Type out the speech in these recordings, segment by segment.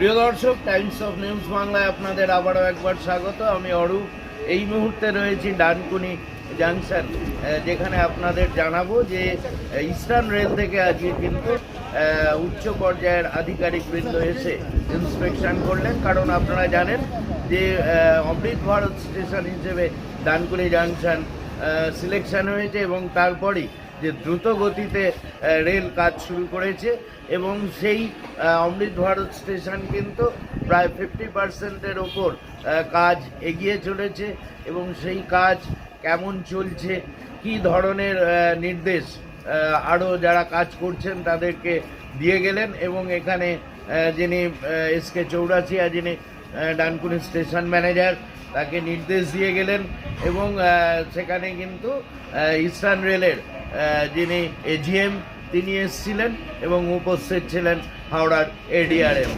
প্রিয় দর্শক Times of news বাংলায় আপনাদের আবারও একবার স্বাগত। আমি অরূপ। এই মুহূর্তে রয়েছি ডানকুনি জাংশন যেখানে আপনাদের জানাব যে ইস্টার্ন রেল থেকে আজকে কিন্তু উচ্চ পর্যায়ের আধিকারিক বৃন্দ এসে ইন্সপেকশন করলেন। কারণ আপনারা জানেন যে অমৃত ভারত স্টেশন হিসেবে ডানকুনি জাংশন সিলেকশন হয়েছে এবং তারপরেই যে দ্রুত গতিতে রেল কাজ শুরু করেছে এবং সেই অমৃত ভারত স্টেশন কিন্তু প্রায় ফিফটি পার্সেন্টের ওপর কাজ এগিয়ে চলেছে এবং সেই কাজ কেমন চলছে, কি ধরনের নির্দেশ আরও যারা কাজ করছেন তাদেরকে দিয়ে গেলেন এবং এখানে যিনি এস কে চৌরাসিয়া যিনি ডানকুনি স্টেশন ম্যানেজার তাকে নির্দেশ দিয়ে গেলেন এবং সেখানে কিন্তু ইস্টার্ন রেলের যিনি এজিএম, তিনি এসেছিলেন এবং উপস্থিত ছিলেন হাওড়ার এডিআরএম।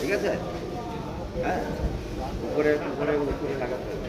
ঠিক আছে? হ্যাঁ? উপরে উপরে উপরে লাগাতে হবে।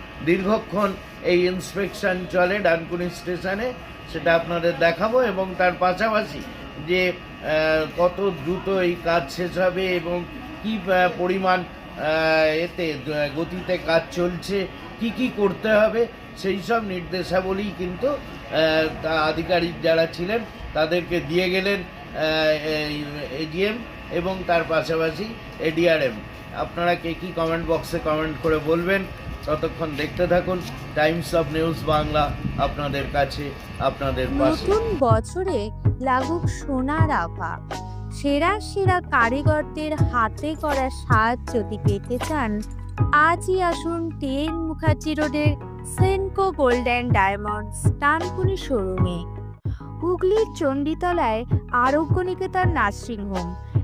দীর্ঘক্ষণ এই ইন্সপেকশন চলে ডানকুনি স্টেশনে সেটা আপনাদের দেখাবো এবং তার পাশাপাশি যে কত দ্রুত এই কাজ শেষ হবে এবং কি পরিমাণ এতে গতিতে কাজ চলছে, কি কি করতে হবে, সেই সব নির্দেশাবলী কিন্তু তা আধিকারিক যারা ছিলেন, তাদেরকে দিয়ে গেলেন এডিএম এবং তার পাশাপাশি এডিআরএম আপনারা কে কি কমেন্ট বক্সে কমেন্ট করে বলবেন ততক্ষণ দেখতে থাকুন টাইমস অফ নিউজ বাংলা আপনাদের কাছে, আপনাদের নতুন বছরে লাগুক সোনার আভা। সেরা সেরা কারিগরদের হাতে করা সাজ যদি পেতে চান, আজই আসুন টেন মুখার্জি রোডের Senco gold and diamonds Dankuni শোরুমে। হুগলির চণ্ডীতলায় আরোগ্য নিকেতন নার্সিংহোম।